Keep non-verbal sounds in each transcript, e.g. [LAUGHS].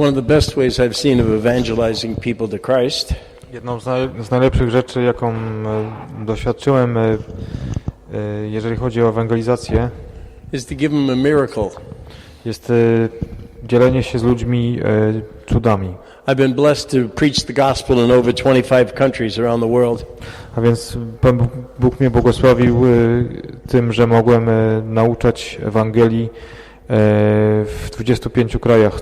One of the best ways I've seen of evangelizing people to Christ Jedną z, naj, z najlepszych rzeczy, jaką e, doświadczyłem, e, e, jeżeli chodzi o ewangelizację, is to give them a miracle. jest dzielenie się z ludźmi cudami. I've been blessed to preach the gospel in over 25 countries around the world. A więc Pan Bóg- mnie błogosławił tym, że mogłem nauczać Ewangelii w 25 krajach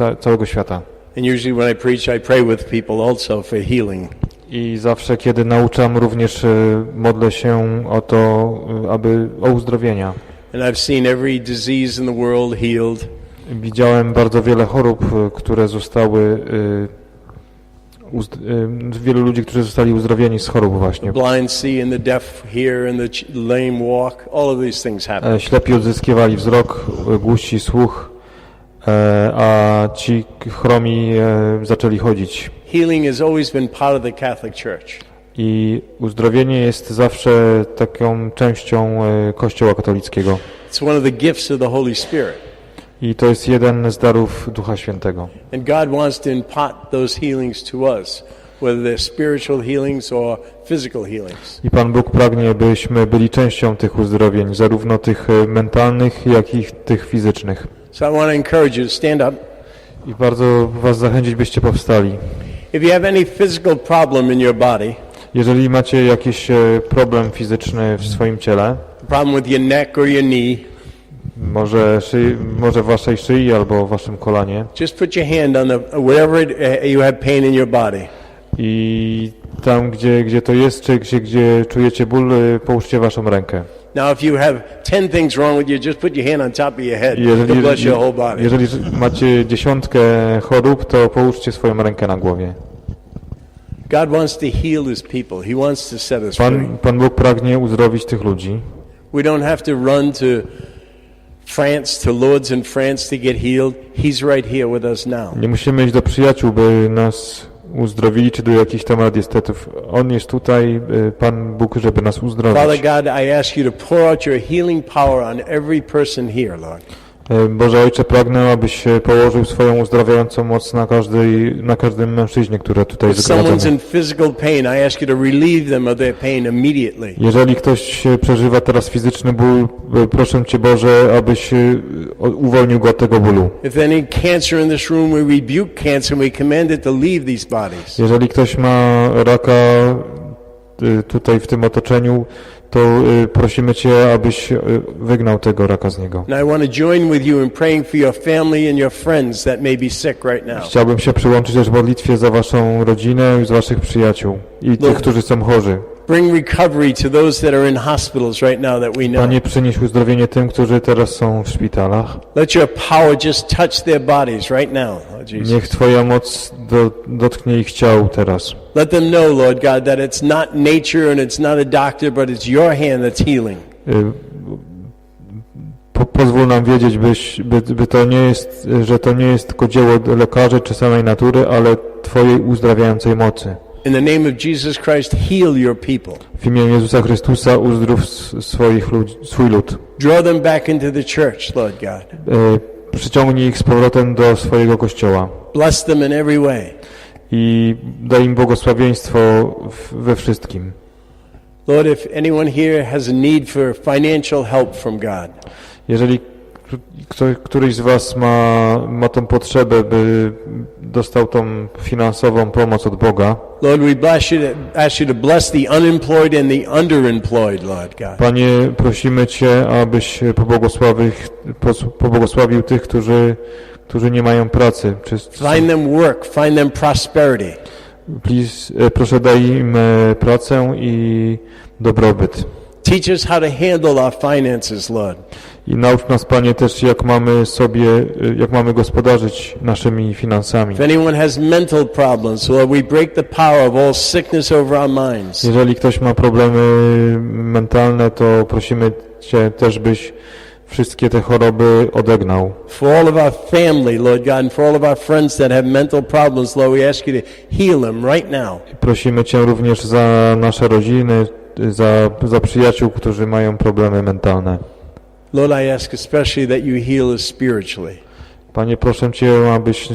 e, całego świata. And usually when I preach, I pray with people also for healing. I zawsze, kiedy nauczam, również e, modlę się o to, e, aby o uzdrowienia. And I've seen every disease in the world healed. Widziałem bardzo wiele chorób, e, które zostały. E, wielu ludzi, którzy zostali uzdrowieni z chorób właśnie. Ślepi odzyskiwali wzrok, e, głusi słuch, e, a ci chromi e, zaczęli chodzić. Healing has always been part of the Catholic Church. I uzdrowienie jest zawsze taką częścią Kościoła katolickiego. It's one of the gifts of the Holy Spirit. I to jest jeden z darów Ducha Świętego. And God wants to impart those healings to us, whether they're spiritual healings or physical healings. I Pan Bóg pragnie, byśmy byli częścią tych uzdrowień, zarówno tych e, mentalnych, jak i tych fizycznych. So I want to encourage you to stand up. I bardzo Was zachęcić, byście powstali. If you have any physical problem in your body, Jeżeli macie jakiś e, problem fizyczny w swoim ciele, problem with your neck or your knee, może, szy, może w Waszej szyi albo w Waszym kolanie, just put your hand on the wherever it, uh, you have pain in your body. i tam, gdzie, gdzie to jest, czy gdzie, gdzie czujecie ból, e, połóżcie Waszą rękę. Now, if you have 10 things wrong with you, just put your hand on top of your head I to bless your whole body. jeżeli macie dziesiątkę chorób, to połóżcie swoją rękę na głowie. God wants to heal his people. He wants to set us free. Pan, Pan Bóg pragnie uzdrowić tych ludzi. We don't have to run to France, to Lourdes in France to get healed. He's right here with us now. Nie musimy iść do przyjaciół, by nas uzdrowili, czy do jakichś tam radiestetów. On jest tutaj, y, Pan Bóg, żeby nas Father uzdrowić. God, I ask you to pour out your healing power on every person here, Lord. Y, Boże Ojcze, pragnę, abyś y, położył swoją uzdrawiającą moc na, każdej, na każdym mężczyźnie, które tutaj immediately. Jeżeli ktoś y, przeżywa teraz fizyczny ból, proszę Cię Boże, abyś uwolnił go od tego bólu. Jeżeli ktoś ma raka tutaj w tym otoczeniu, to y, prosimy Cię, abyś y, wygnał tego raka z niego. Chciałbym się przyłączyć też w modlitwie za Waszą rodzinę i za Waszych przyjaciół i tych, którzy są chorzy. Bring recovery to those that are in hospitals right now that we know. Panie, przynieś uzdrowienie tym, którzy teraz są w szpitalach. Let your power just touch their bodies right now, Lord Jesus. Niech Twoja moc do, dotknie ich ciał teraz. Let them know, Lord God, that it's not nature and it's not a doctor, but it's your hand that's healing. Y, Po, pozwól nam wiedzieć, byś, by, by to nie jest, że to nie jest tylko dzieło lekarzy czy samej natury, ale Twojej uzdrawiającej mocy. In the name of Jesus Christ, heal your people. W imieniu Jezusa Chrystusa uzdrów swoich ludzi, swój lud. Draw them back into the church, Lord God. Y, Przyciągnij ich z powrotem do swojego kościoła Bless them in every way. i daj im błogosławieństwo we wszystkim. Lord, if anyone here has a need for financial help from God, Jeżeli kto, któryś z Was ma, ma tą potrzebę, by dostał tą finansową pomoc od Boga, Lord, we bless you to, ask you to bless the unemployed and the underemployed, Lord God. Panie, prosimy Cię, abyś pobłogosławił, pobłogosławił tych, którzy, którzy nie mają pracy. Czy, Find them work, find them prosperity. please, e, proszę daj im e, pracę i dobrobyt. Teach us how to handle our finances, Lord. I naucz nas, Panie, też jak mamy sobie, jak mamy gospodarzyć naszymi finansami. If anyone has mental problems, Lord, we break the power of all sickness over our minds. Jeżeli ktoś ma problemy mentalne, to prosimy Cię też, byś wszystkie te choroby odegnał. For all of our family, Lord God, and for all of our friends that have mental problems, Lord, we ask you to heal them right now. Prosimy Cię również za nasze rodziny, za, za przyjaciół, którzy mają problemy mentalne. Lord, I ask especially that you heal us spiritually. Panie, proszę Cię, abyś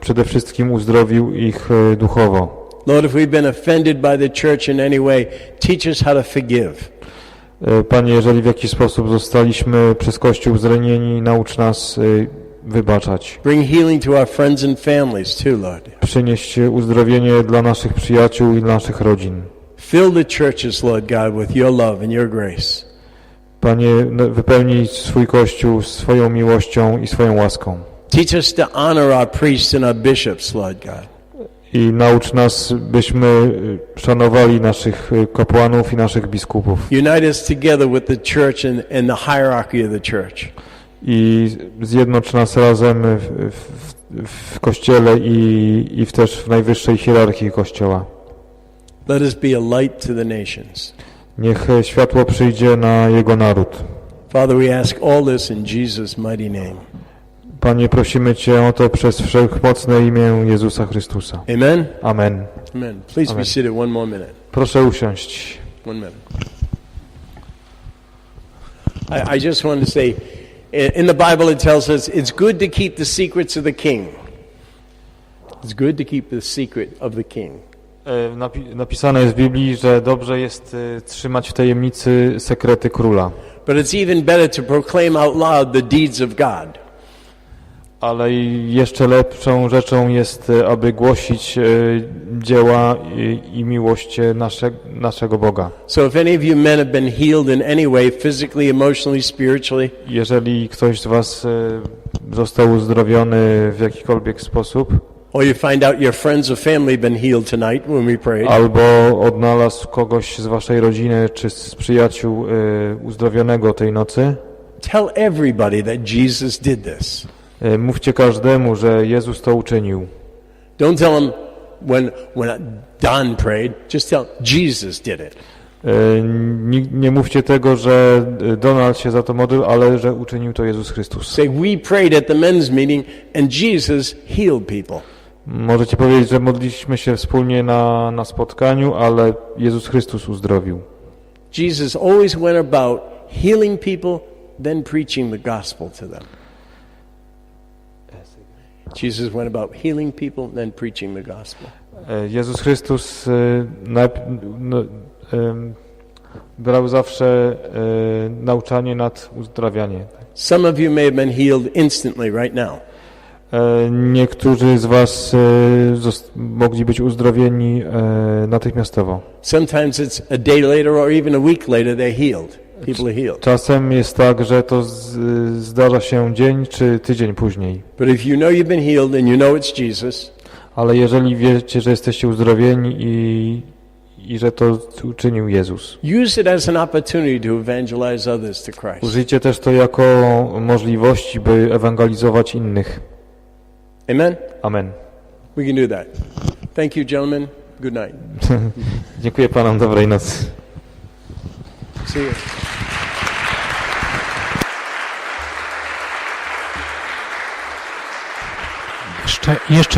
przede wszystkim uzdrowił ich e, duchowo. Lord, if we've been offended by the church in any way, teach us how to forgive. E, Panie, jeżeli w jakiś sposób zostaliśmy przez Kościół zranieni, naucz nas e, wybaczać. Bring healing to our friends and families too, Lord. Przynieść uzdrowienie dla naszych przyjaciół i dla naszych rodzin. Fill the churches, Lord God, with your love and your grace. Panie, no, wypełnij swój Kościół swoją miłością i swoją łaską. Teach us to honor our priests and our bishops, Lord God. I naucz nas, byśmy e, szanowali naszych e, kapłanów i naszych biskupów. Unite us together with the church and, and the hierarchy of the church. I zjednocz nas razem w, w, w Kościele i, i też w najwyższej hierarchii Kościoła. Let us be a light to the nations. Niech światło przyjdzie na Jego naród. Father, we ask all this in Jesus' mighty name. Panie, prosimy Cię o to przez wszechmocne imię Jezusa Chrystusa. Amen? Amen. Amen. Please be seated one more minute. Proszę usiąść. One minute. I, I just wanted to say, in the Bible it tells us it's good to keep the secrets of the king. It's good to keep the secret of the king. E, Napi napisane jest w Biblii, że dobrze jest e, trzymać w tajemnicy sekrety króla. But it's even better to proclaim out loud the deeds of God. Ale jeszcze lepszą rzeczą jest, e, aby głosić dzieła i, miłość nasze, naszego Boga. So if any of you men have been healed in any way, physically, emotionally, spiritually, Jeżeli ktoś z Was został uzdrowiony w jakikolwiek sposób, or you find out your friends or family been healed tonight when we prayed, albo odnalazł kogoś z Waszej rodziny czy z przyjaciół e, uzdrowionego tej nocy, tell everybody that Jesus did this. e, mówcie każdemu, że Jezus to uczynił. Don't tell them when, when Don prayed, just tell Jesus did it. E, Nie, nie mówcie tego, że e, Donald się za to modlił, ale że uczynił to Jezus Chrystus. Say, we prayed at the men's meeting and Jesus healed people. Możecie powiedzieć, że modliliśmy się wspólnie na, na spotkaniu, ale Jezus Chrystus uzdrowił. Jesus always went about healing people, then preaching the gospel to them. Jesus went about healing people, then preaching the gospel. E, Jezus Chrystus e, no, brał zawsze e, nauczanie nad uzdrawianie. Some of you may have been healed instantly right now. E, Niektórzy z Was e, mogli być uzdrowieni e, natychmiastowo. Sometimes it's a day later or even a week later they're healed. People are healed. Czasem jest tak, że to zdarza się dzień czy tydzień później. But if you know you've been healed and you know it's Jesus, Ale jeżeli wiecie, że jesteście uzdrowieni i, i że to uczynił Jezus, użyjcie też to jako możliwości, by ewangelizować innych. Amen? Amen. We can do that. Thank you, gentlemen. Good night. [LAUGHS] Dziękuję Panom, dobrej nocy. See you. Jeszcze, jeszcze